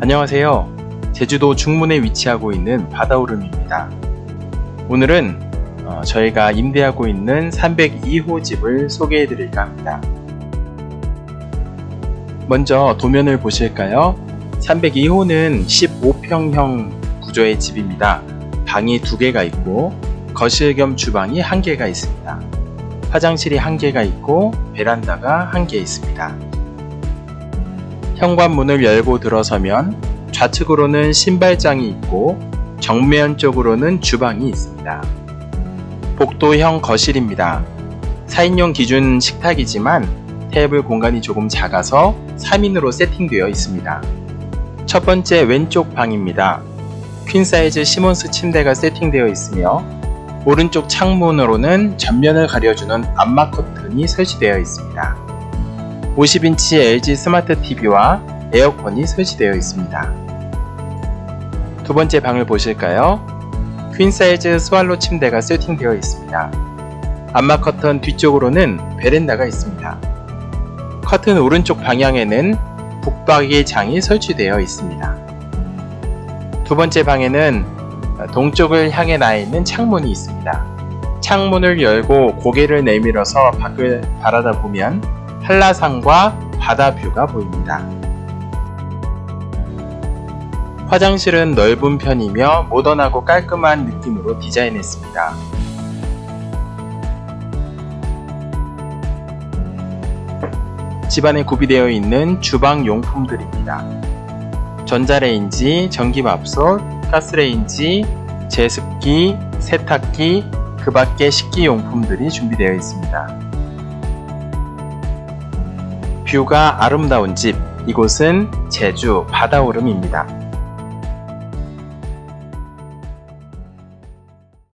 안녕하세요. 제주도 중문에 위치하고 있는 바다오름입니다. 오늘은 어, 저희가 임대하고 있는 302호 집을 소개해 드릴까 합니다. 먼저 도면을 보실까요? 302호는 15평형 구조의 집입니다. 방이 두 개가 있고 거실 겸 주방이 한 개가 있습니다. 화장실이 한 개가 있고 베란다가 한 개 있습니다. 현관문을 열고 들어서면 좌측으로는 신발장이 있고 정면 쪽으로는 주방이 있습니다. 복도형 거실입니다. 4인용 기준 식탁이지만 테이블 공간이 조금 작아서 3인으로 세팅되어 있습니다. 첫 번째 왼쪽 방입니다. 퀸 사이즈 시몬스 침대가 세팅되어 있으며 오른쪽 창문으로는 전면을 가려주는 암막 커튼이 설치되어 있습니다. 50인치 LG 스마트 TV와 에어컨이 설치되어 있습니다. 두 번째 방을 보실까요? 퀸 사이즈 스왈로 침대가 세팅되어 있습니다. 암막 커튼 뒤쪽으로는 베란다가 있습니다. 커튼 오른쪽 방향에는 북박이 장이 설치되어 있습니다. 두 번째 방에는 동쪽을 향해 나 있는 창문이 있습니다. 창문을 열고 고개를 내밀어서 밖을 바라다 보면 한라산과 바다 뷰가 보입니다. 화장실은 넓은 편이며 모던하고 깔끔한 느낌으로 디자인했습니다. 집안에 구비되어 있는 주방 용품들입니다. 전자레인지, 전기밥솥, 가스레인지, 제습기, 세탁기, 그 밖에 식기용품들이 준비되어 있습니다. 뷰가 아름다운 집, 이곳은 제주 바다오름입니다.